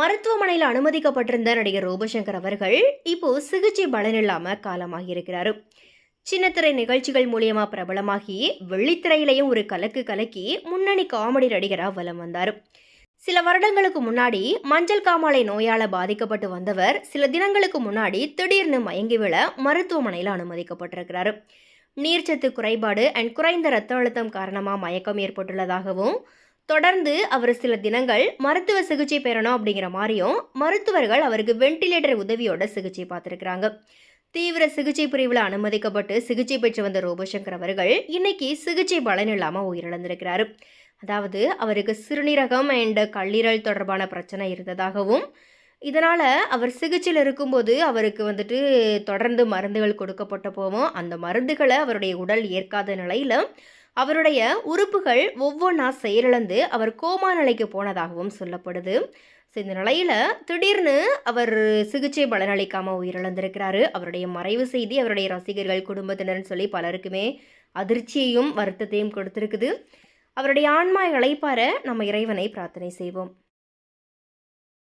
மருத்துவமனையில் அனுமதிக்கப்பட்டிருந்த நடிகர் ரோபசங்கர் அவர்கள் இப்போ சிகிச்சை பலனில்லாம காலமாகி இருக்கிறாரு சின்னத்திரை நிகழ்ச்சிகள் மூலியமா பிரபலமாகி வெள்ளித்திரையிலையும் ஒரு கலக்கு கலக்கி முன்னணி காமெடி நடிகராக வலம் வந்தார். சில வருடங்களுக்கு முன்னாடி மஞ்சள் காமாலை நோயால பாதிக்கப்பட்டு வந்தவர் சில தினங்களுக்கு முன்னாடி திடீர்னு மயங்கி விழ மருத்துவமனையில் அனுமதிக்கப்பட்டிருக்கிறாரு. நீர்ச்சத்து குறைபாடு அண்ட் குறைந்த ரத்த அழுத்தம் காரணமாக மயக்கம் ஏற்பட்டுள்ளதாகவும் தொடர்ந்து அவர் சில தினங்கள் மருத்துவ சிகிச்சை பெறணும் அப்படிங்கிற மாதிரியும் மருத்துவர்கள் அவருக்கு வென்டிலேட்டர் உதவியோட சிகிச்சை பார்த்துருக்குறாங்க. தீவிர சிகிச்சை பிரிவில் அனுமதிக்கப்பட்டு சிகிச்சை பெற்று வந்த ரோபோசங்கர் அவர்கள் இன்னைக்கு சிகிச்சை பலன் இல்லாமல் உயிரிழந்திருக்கிறாரு. அதாவது அவருக்கு சிறுநீரகம் அண்ட் கல்லீரல் தொடர்பான பிரச்சனை இருந்ததாகவும் இதனால் அவர் சிகிச்சையில் இருக்கும்போது அவருக்கு வந்துட்டு தொடர்ந்து மருந்துகள் கொடுக்கப்பட்ட போவோம் அந்த மருந்துகளை அவருடைய உடல் ஏற்காத நிலையில் அவருடைய உறுப்புகள் ஒவ்வொன்றா செயலிழந்து அவர் கோமா நிலைக்கு போனதாகவும் சொல்லப்படுது. ஸோ இந்த நிலையில் திடீர்னு அவர் சிகிச்சை பலனளிக்காமல் உயிரிழந்திருக்கிறாரு. அவருடைய மறைவு செய்தி அவருடைய ரசிகர்கள் குடும்பத்தினர்னு சொல்லி பலருக்குமே அதிர்ச்சியையும் வருத்தத்தையும் கொடுத்துருக்குது. அவருடைய ஆன்மா இழைப்பார நம்ம இறைவனை பிரார்த்தனை செய்வோம்.